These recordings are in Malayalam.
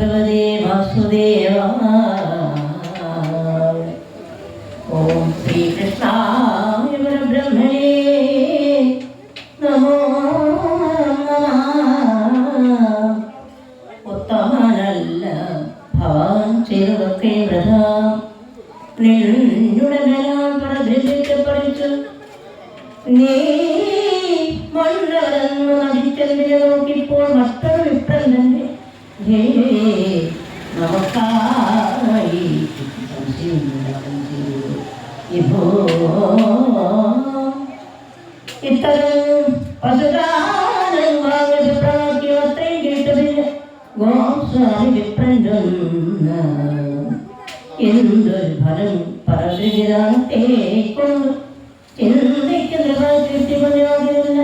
ഭഗവതേ ഓം ശ്രീകൃഷ്ണായ പരബ്രഹ്മണേ നമോ. ഉത്തമനല്ല ഭവാൻ ചെയ്തതൊക്കെ വൃഥ. നിന്നുടെ പ്രചരിച്ച് നീ മണ്ണവരെന്ന് നടിച്ചതിനെ നോക്കിപ്പോൾ മറ്റൊരു വിപ്രൻ നമുക്കായി ഇപ്പോ ഇത്തരം പശുദാനം വാങ്ങിയത് പ്രവർത്തി അത്രയും കേട്ടതില്ല ഗോസ്വാമി വിപ്രഞ്ചൊന്ന എന്തൊരു ഫലം പരശുരാത്തെ കൊണ്ട് ചിന്തിക്കുന്ന കൃത്യമതിയാകില്ല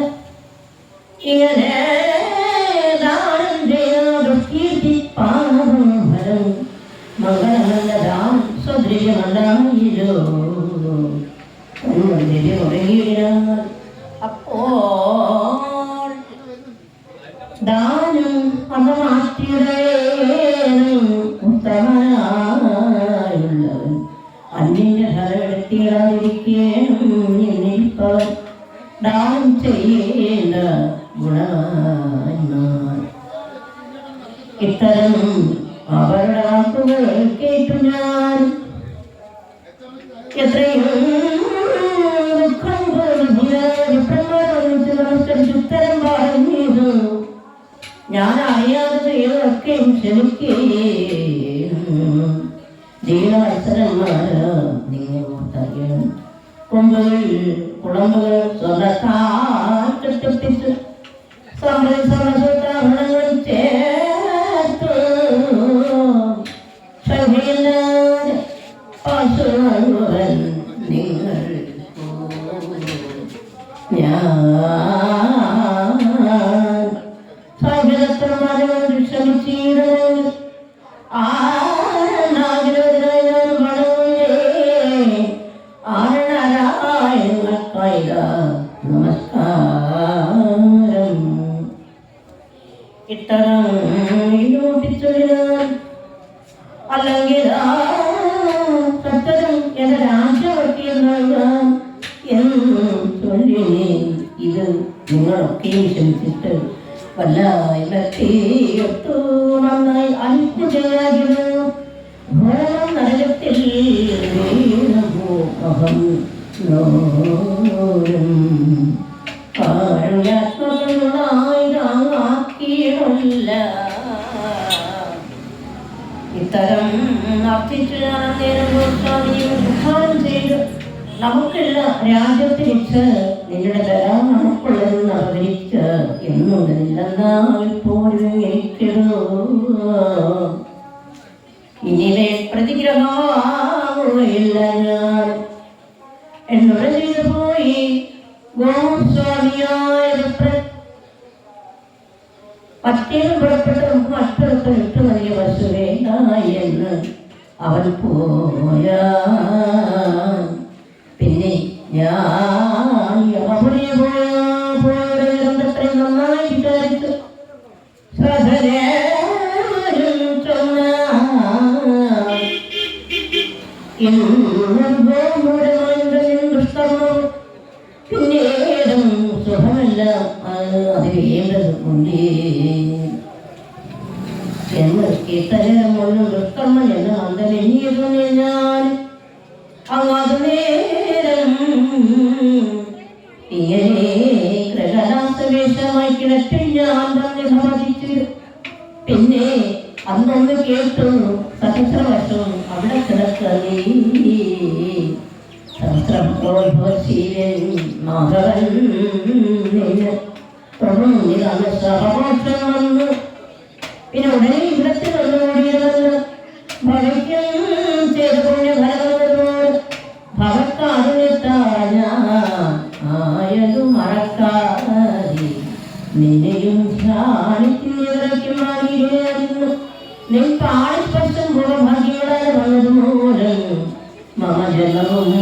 ഇങ്ങനെ അപ്പോൾ ദാനം അപമാറ്റിയുടെ ഉത്തമനായുള്ളവൻ. അന്യന്റെ ഫലമെടുത്തിടാതിരിക്കേണം എന്നിരിപ്പവൻ. ദാനം ചെയ്യേണ്ട ഗുണവാന്മാർ ഇത്തരം അവരുടെ വാക്കുകൾ കേട്ടു ഞാൻ എത്രയും ദുഃഖം ഉത്തരം പറഞ്ഞു ഞാൻ അറിയാതെ ചെയ്തതൊക്കെയും ക്ഷമിക്കുകയും ദീനവത്സരന്മാര് നിങ്ങൾ ഓർത്തറിയണം കൊമ്പുകൾ കുളമ്പുകൾ സ്വന്തത്താൽ കെട്ടിപ്പിച്ച് സമൃദ്ധി ഞാൻ വല്ല ഇടത്തേയൊട്ടു നന്നായി ഭോളം നരകത്തിൽ വീണുപോകം നോരും കാരുണ്യാത്മകങ്ങളായിരാക്കിയിടല്ല ഇത്തരം അർത്ഥിച്ച് അനന്തരം ഗോസ്വാമിയെ ചെയ്ത് നമുക്കുള്ള രാജ്യത്തിരിച്ച് നിങ്ങളുടെ തരാൻ അവരിക്ക് എന്നും പോലും എനിക്കിടൂ ഇനിമേ പ്രതിഗ്രഹമാവുകയില്ല ഞാൻ പോയി. ഗോസ്വാമിയായ വിപ്രൻ പുറപ്പെട്ട നമുക്ക് മറ്റൊരുത്തം ഇട്ടു വേണ്ട എന്ന് അവൻ പോയ പിന്നെ ഞാൻ അത് അത് വേണ്ടത് കൊണ്ടേ എന്ന് അന്തമെന്നിയതു ഞാൻ അങ്ങാതെ നേരം ഇങ്ങനെ കൃഷനാസവേഷമായി കിടപ്പിൽ ഞാൻ തന്നെ സമ്മതിച്ചു പിന്നെ അന്നൊന്ന് കേട്ടു സഹസ്ര വർഷം അവിടെ കിടക്കീ സഹസ്രശീലൻ മാധവൻ നിന്നെ തുടർന്നിതാണ് സഹമോക്ഷം വന്നു പിന്നെ ഉടനെ ഇവിടത്തെ വന്നുകൂടിയതല്ല ഭവിക്കും ചെയ്ത പുണ്യ ഫലങ്ങളോട് ഭവക്കാരുണ്യത്താഴ ആയതു മറക്കാതെ നിന്നെയും ധ്യാനിക്കുന്നവരൊക്കെ മാറിയിരുന്നു നിൻ പാണിസ്പർശം ഭൂഭാഗ്യങ്ങളാൽ വന്നതുമൂലം മമ ജന്മവും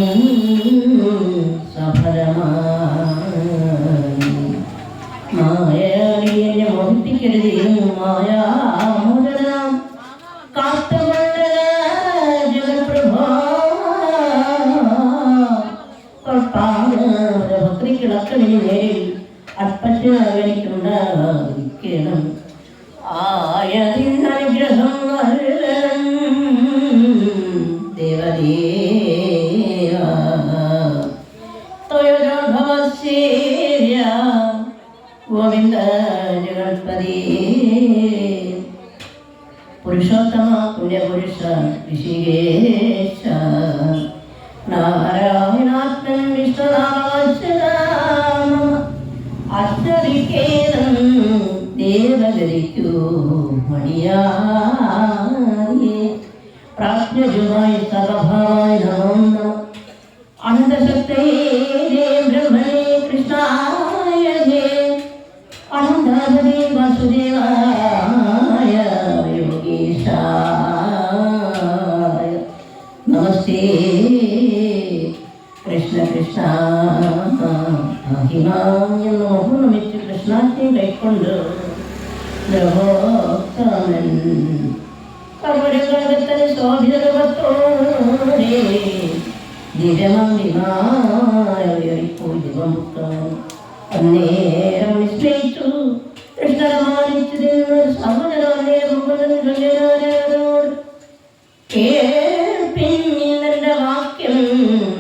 ഭക്തി കിടക്കണിന് നേരിൽ അപ്പറ്റ അവനിക്കുണ്ടാകാതിരിക്കണം ആയതിൻ അനുഗ്രഹം ദേവദേവ തൊഴിലോഭവശ്ശേര്യ ഗോവിന്ദ ജഗൽപതി പുരുഷോത്തമ പുണ്യപുരുഷ ഋഷികേശ. നാരായണാത്മൻ വിശ്വനാമ അഷ്ടവിഖേദം ദേവഗരിക്കൂ മണിയായേ. പ്രാജ്ഞജുമായി സർവഭാവായ നമോ നമ. അനന്തശക്തയേ ബ്രഹ്മണേ കൃഷ്ണായ ജയ അനന്താപതി വാസുദേവായ കൃഷ്ണ കൃഷ്ണ അഹിമാഞ്ഞെന്ന് മുഹുനമിച്ച് കൃഷ്ണാജ്ഞ കൈക്കൊണ്ട് കേൾപ്പിന്നിന്റെ വാക്യം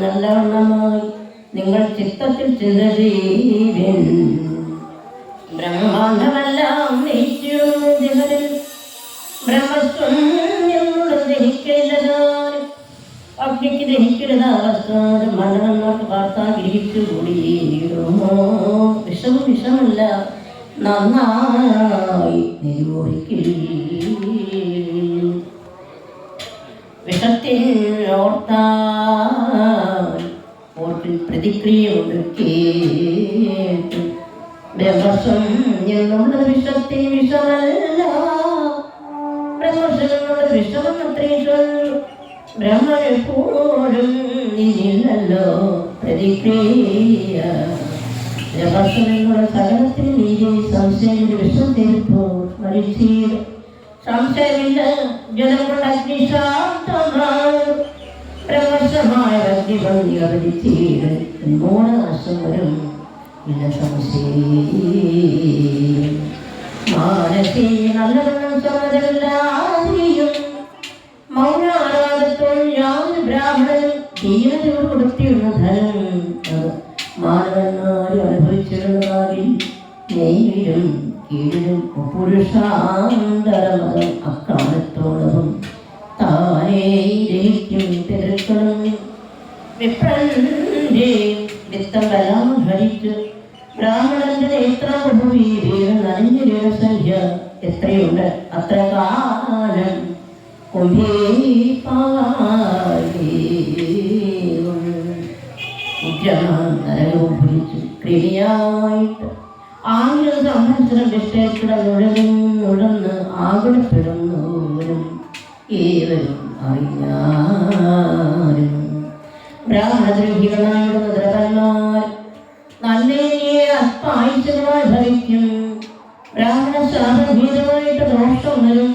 നല്ലവണ്ണമായി നിങ്ങൾ ചിത്തത്തിൽ ചിന്തീവൻ ബ്രഹ്മാണ്ഡമെല്ലാം നീച്ചിടുന്നു ജഗനിൽ ബ്രഹ്മസ്വം എന്നോട് ദഹിക്കില്ലതാൻ അഗ്നിക്ക് ദഹിക്കരുത് അവസ്ഥാനം മരണങ്ങൾക്ക് വാർത്താ ഗ്രഹിച്ചു കൂടിയിരുമോ വിഷമം വിഷമല്ല നന്നായി നിരൂപിക്കില്ല വിഷത്തിൽ ഓർത്താൽ ഓർപ്പിൽ പ്രതിക്രിയ കേട്ടു. ബ്രഹ്മസം എന്നുള്ളത് വിഷത്തിൽ വിഷമല്ല. ബ്രഹ്മസം എന്നുള്ളത് വിഷമെന്നത്രേ ചൊല്ലു ബ്രഹ്മൻ എപ്പോഴും ഇതില്ലല്ലോ പ്രതിക്രിയ. ബ്രഹ്മസം എന്നുള്ള സകലത്തിൽ നീതി സംശയം വിഷം തീർപ്പോ. മരിച്ചീട്. സംശയമില്ല. ജനം കൊണ്ട് അഗ്നിശാന്തമാണ് വരും. സമ്മതമില്ലാതെയും മൗനാരാധത്തോൾ യാതൊരു ബ്രാഹ്മണനും ധീരതയോട് കൊടുത്തിരുന്ന ധനം നെയ്യിലും കീഴിലും പുരുഷാന്തരമതം അക്കാലത്തോളവും താനേ ദഹിക്കും തിരുക്കളും വിപ്രന്റെ വിത്തമെല്ലാം ധരിച്ച് ബ്രാഹ്മണന്റെ നേത്രഭൂമി വീണ് നനഞ്ഞ രസംഖ്യ എത്രയുണ്ട്? അത്ര കാലം നരകവും ഭരിച്ചു ക്രിമിയായിട്ട് ആയിരം സംവത്സരം വിഷ്ടേക്കിടന്നുഴലും നുഴന്ന് ആകുലപ്പെടുന്നവരും ഏവരും അറിഞ്ഞാലും ബ്രാഹ്മണദ്രോഹികളായുള്ള ദ്രവന്മാർ നല്ലേനിയെ അല്പായുഷമായി ഭരിക്കും ബ്രാഹ്മണ ശാപഭീതമായിട്ട് ദോഷം വരും.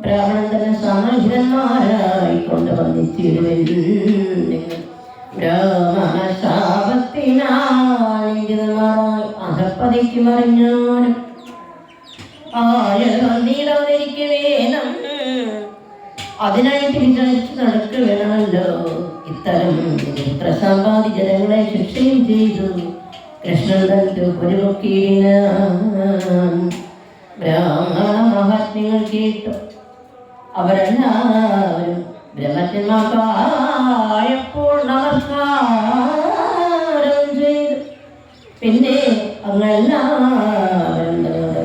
ബ്രാഹ്മണൻ തന്നെ സമഹിതന്മാരായി കൊണ്ട് വന്നിച്ചിരുവൻ ബ്രാഹ്മണ ശാപത്തിനായി അധപ്പതിക്ക് മറിഞ്ഞാലും വേണം അതിനായിട്ട് വിചാരിച്ച് നടക്കുകയാണല്ലോ. ഇത്തരം എത്ര ജനങ്ങളെ ശിക്ഷയും ചെയ്തു. കൃഷ്ണൻ തന്റെ പൊരുമുക്കീന ബ്രാഹ്മണ മഹാത്മ്യങ്ങൾ കേട്ടു. അവരെല്ലാവരും ബ്രഹ്മജ്ഞന്മാർക്കായപ്പോൾ നമസ്കാരം ചെയ്തു. പിന്നെ അങ്ങെല്ലാവരും തങ്ങളുടെ